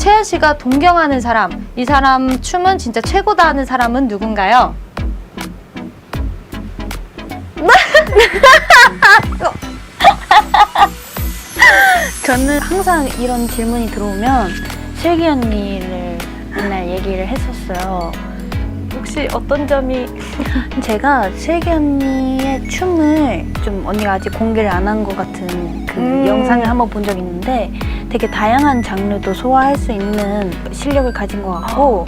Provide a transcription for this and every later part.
채연 씨가 동경하는 사람, 이 사람 춤은 진짜 최고다 하는 사람은 누군가요? 저는 항상 이런 질문이 들어오면 슬기 언니를 맨날 얘기를 했었어요. 혹시 어떤 점이 제가 슬기 언니의 춤을 좀 언니가 아직 공개를 안 한 것 같은 그 음. 영상을 한번 본 적이 있는데 되게 다양한 장르도 소화할 수 있는 실력을 가진 것 같고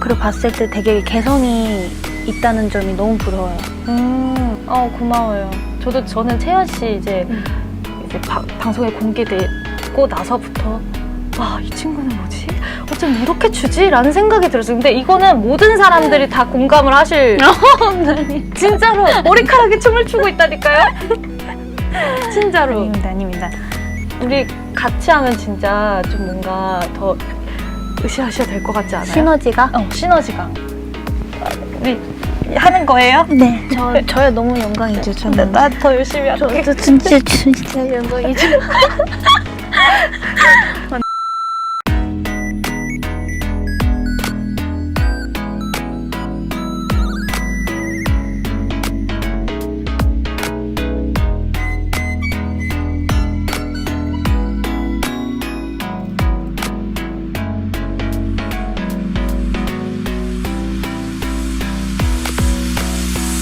그리고 봤을 때 되게 개성이 있다는 점이 너무 부러워요. 음, 어 고마워요. 저도 저는 채연 씨 이제 음. 이제 바- 방송에 공개되고 나서부터 와 이 친구는 뭐지? 어쩜 이렇게 추지?라는 생각이 들었어요. 근데 이거는 모든 사람들이 다 공감을 하실 진짜로 머리카락에 춤을 추고 있다니까요. 진짜로 아닙니다, 아닙니다. 우리 같이 하면 진짜 좀 뭔가 더 으쌰으쌰 될 것 같지 않아요? 시너지가? 어 시너지가 우리 하는 거예요? 네, 저 저야 너무 영광이죠. 저는 나 더 열심히 할게. 저도 진짜 진짜 영광이죠.